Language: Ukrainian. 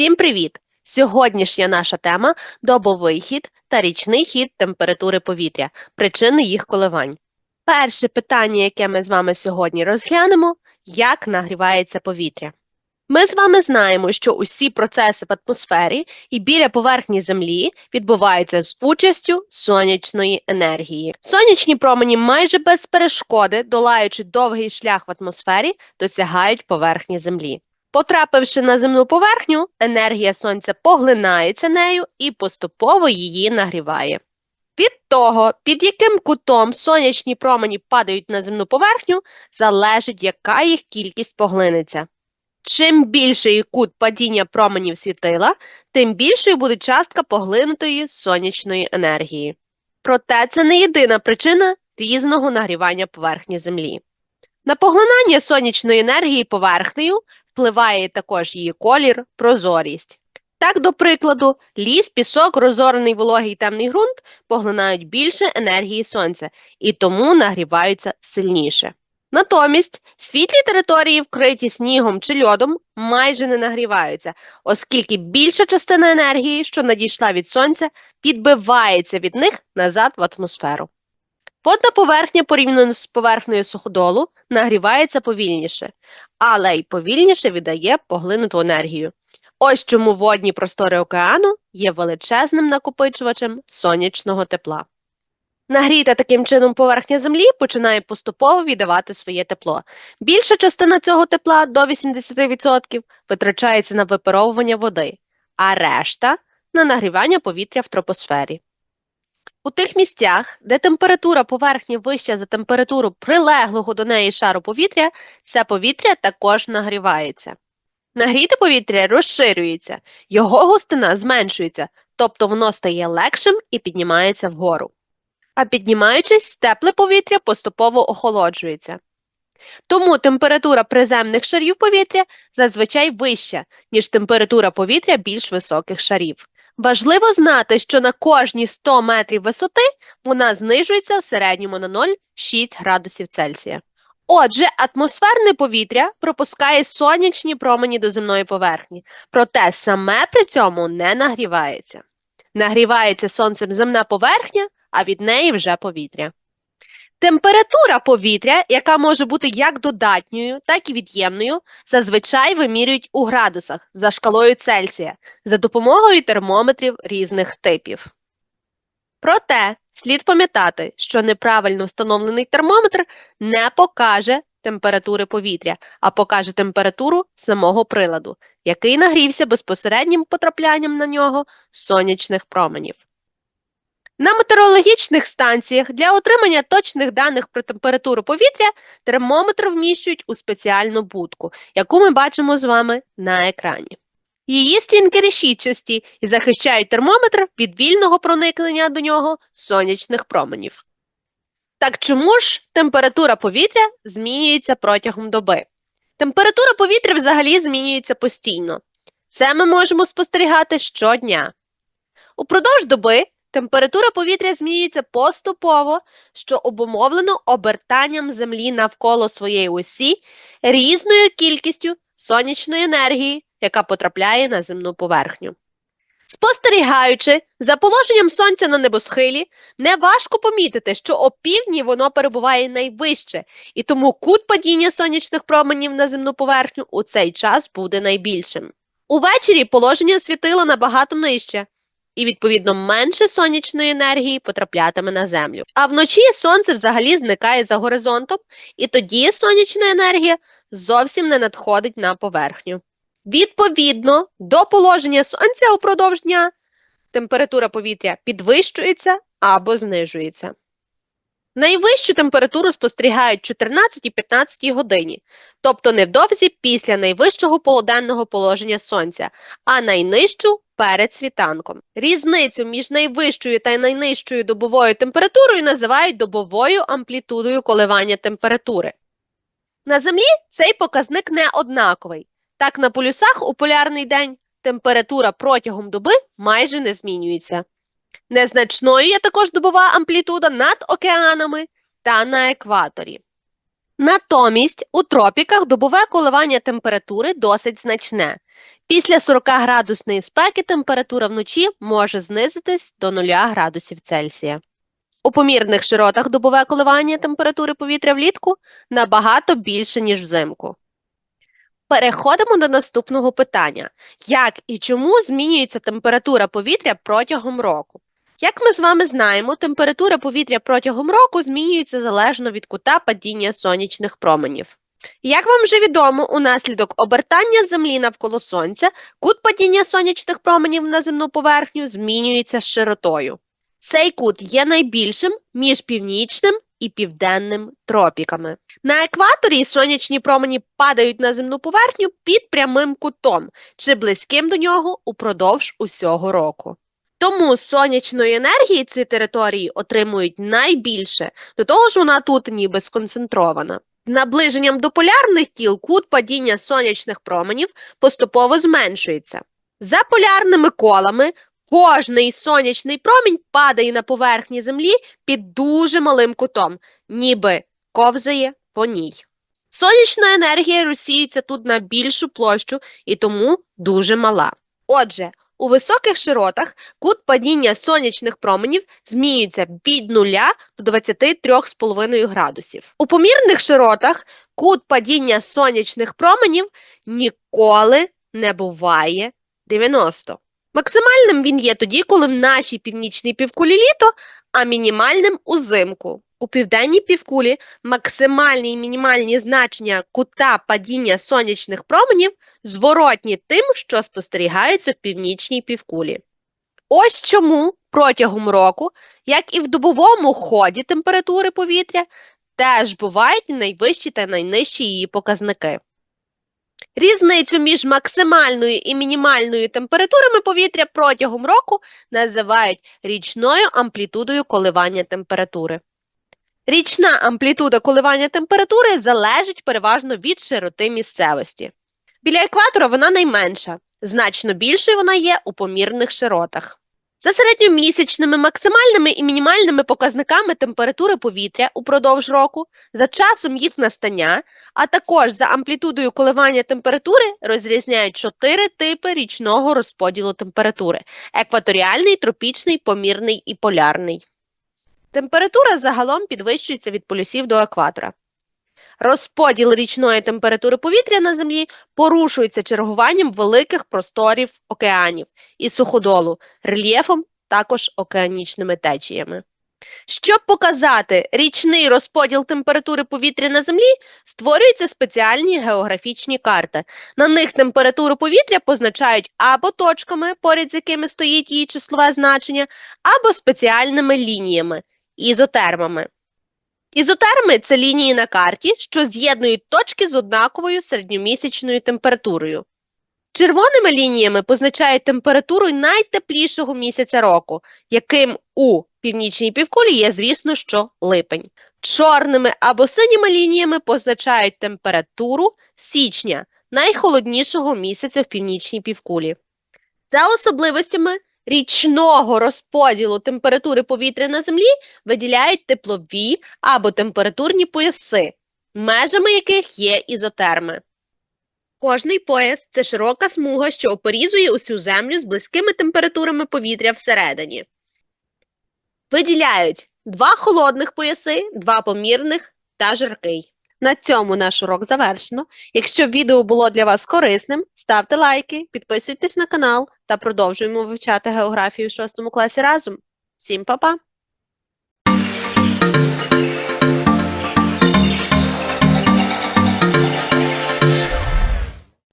Всім привіт! Сьогоднішня наша тема добовий хід та річний хід температури повітря, причини їх коливань. Перше питання, яке ми з вами сьогодні розглянемо, як нагрівається повітря. Ми з вами знаємо, що усі процеси в атмосфері і біля поверхні Землі відбуваються з участю сонячної енергії. Сонячні промені майже без перешкоди, долаючи довгий шлях в атмосфері, досягають поверхні Землі. Потрапивши на земну поверхню, енергія сонця поглинається нею і поступово її нагріває. Від того, під яким кутом сонячні промені падають на земну поверхню, залежить, яка їх кількість поглинеться. Чим більший кут падіння променів світила, тим більшою буде частка поглинутої сонячної енергії. Проте це не єдина причина різного нагрівання поверхні Землі. На поглинання сонячної енергії поверхнею впливає також її колір, прозорість. Так, до прикладу, ліс, пісок, розорений вологий темний ґрунт поглинають більше енергії сонця і тому нагріваються сильніше. Натомість світлі території, вкриті снігом чи льодом, майже не нагріваються, оскільки більша частина енергії, що надійшла від сонця, підбивається від них назад в атмосферу. Водна поверхня, порівняно з поверхнею суходолу, нагрівається повільніше, але й повільніше віддає поглинуту енергію. Ось чому водні простори океану є величезним накопичувачем сонячного тепла. Нагріта таким чином поверхня Землі починає поступово віддавати своє тепло. Більша частина цього тепла до 80% витрачається на випаровування води, а решта на нагрівання повітря в тропосфері. У тих місцях, де температура поверхні вища за температуру прилеглого до неї шару повітря, це повітря також нагрівається. Нагріте повітря розширюється, його густина зменшується, тобто воно стає легшим і піднімається вгору. А піднімаючись, тепле повітря поступово охолоджується. Тому температура приземних шарів повітря зазвичай вища, ніж температура повітря більш високих шарів. Важливо знати, що на кожні 100 метрів висоти вона знижується в середньому на 0,6 градусів Цельсія. Отже, атмосферне повітря пропускає сонячні промені до земної поверхні, проте саме при цьому не нагрівається. Нагрівається сонцем земна поверхня, а від неї вже повітря. Температура повітря, яка може бути як додатньою, так і від'ємною, зазвичай вимірюють у градусах за шкалою Цельсія за допомогою термометрів різних типів. Проте слід пам'ятати, що неправильно встановлений термометр не покаже температури повітря, а покаже температуру самого приладу, який нагрівся безпосереднім потраплянням на нього сонячних променів. На метеорологічних станціях для отримання точних даних про температуру повітря термометр вміщують у спеціальну будку, яку ми бачимо з вами на екрані. Її стінки решітчасті і захищають термометр від вільного проникнення до нього сонячних променів. Так чому ж температура повітря змінюється протягом доби? Температура повітря взагалі змінюється постійно. Це ми можемо спостерігати щодня. Упродовж доби Температура повітря змінюється поступово, що обумовлено обертанням Землі навколо своєї осі різною кількістю сонячної енергії, яка потрапляє на земну поверхню. Спостерігаючи за положенням сонця на небосхилі, неважко помітити, що опівдні воно перебуває найвище, і тому кут падіння сонячних променів на земну поверхню у цей час буде найбільшим. Увечері положення світила набагато нижче і, відповідно, менше сонячної енергії потраплятиме на землю. А вночі сонце взагалі зникає за горизонтом, і тоді сонячна енергія зовсім не надходить на поверхню. Відповідно до положення сонця упродовж дня температура повітря підвищується або знижується. Найвищу температуру спостерігають 14 і 15 годині, тобто невдовзі після найвищого полуденного положення сонця, а найнижчу перед світанком. Різницю між найвищою та найнижчою добовою температурою називають добовою амплітудою коливання температури. На Землі цей показник не однаковий. Так, на полюсах у полярний день температура протягом доби майже не змінюється. Незначною є також добова амплітуда над океанами та на екваторі. Натомість у тропіках добове коливання температури досить значне. Після 40 градусної спеки температура вночі може знизитись до 0 градусів Цельсія. У помірних широтах добове коливання температури повітря влітку набагато більше, ніж взимку. Переходимо до наступного питання. Як і чому змінюється температура повітря протягом року? Як ми з вами знаємо, температура повітря протягом року змінюється залежно від кута падіння сонячних променів. Як вам вже відомо, унаслідок обертання Землі навколо Сонця кут падіння сонячних променів на земну поверхню змінюється широтою. Цей кут є найбільшим між північним і південним тропіками. На екваторі сонячні промені падають на земну поверхню під прямим кутом чи близьким до нього упродовж усього року. Тому сонячної енергії ці території отримують найбільше, до того ж вона тут ніби сконцентрована. Наближенням до полярних тіл кут падіння сонячних променів поступово зменшується. За полярними колами кожний сонячний промінь падає на поверхні Землі під дуже малим кутом, ніби ковзає по ній. Сонячна енергія розсіюється тут на більшу площу і тому дуже мала. Отже, у високих широтах кут падіння сонячних променів змінюється від 0 до 23,5 градусів. У помірних широтах кут падіння сонячних променів ніколи не буває 90. Максимальним він є тоді, коли в нашій північній півкулі літо, а мінімальним узимку. У південній півкулі максимальні і мінімальні значення кута падіння сонячних променів зворотні тим, що спостерігаються в північній півкулі. Ось чому протягом року, як і в добовому ході температури повітря, теж бувають найвищі та найнижчі її показники. Різницю між максимальною і мінімальною температурами повітря протягом року називають річною амплітудою коливання температури. Річна амплітуда коливання температури залежить переважно від широти місцевості. Біля екватора вона найменша, значно більшою вона є у помірних широтах. За середньомісячними максимальними і мінімальними показниками температури повітря упродовж року, за часом їх настання, а також за амплітудою коливання температури розрізняють чотири типи річного розподілу температури: екваторіальний, тропічний, помірний і полярний. Температура загалом підвищується від полюсів до екватора. Розподіл річної температури повітря на Землі порушується чергуванням великих просторів океанів і суходолу, рельєфом, також океанічними течіями. Щоб показати річний розподіл температури повітря на Землі, створюються спеціальні географічні карти. На них температуру повітря позначають або точками, поряд з якими стоїть її числове значення, або спеціальними лініями ізотермами. Ізотерми це лінії на карті, що з'єднують точки з однаковою середньомісячною температурою. Червоними лініями позначають температуру найтеплішого місяця року, яким у північній півкулі є, звісно, що липень. Чорними або синіми лініями позначають температуру січня, найхолоднішого місяця в північній півкулі. За особливостями річного розподілу температури повітря на Землі виділяють теплові або температурні пояси, межами яких є ізотерми. Кожний пояс це широка смуга, що опорізує усю землю з близькими температурами повітря всередині. Виділяють два холодних пояси, два помірних та жаркий. На цьому наш урок завершено. Якщо відео було для вас корисним, ставте лайки, підписуйтесь на канал та продовжуємо вивчати географію в 6 класі разом. Всім па-па!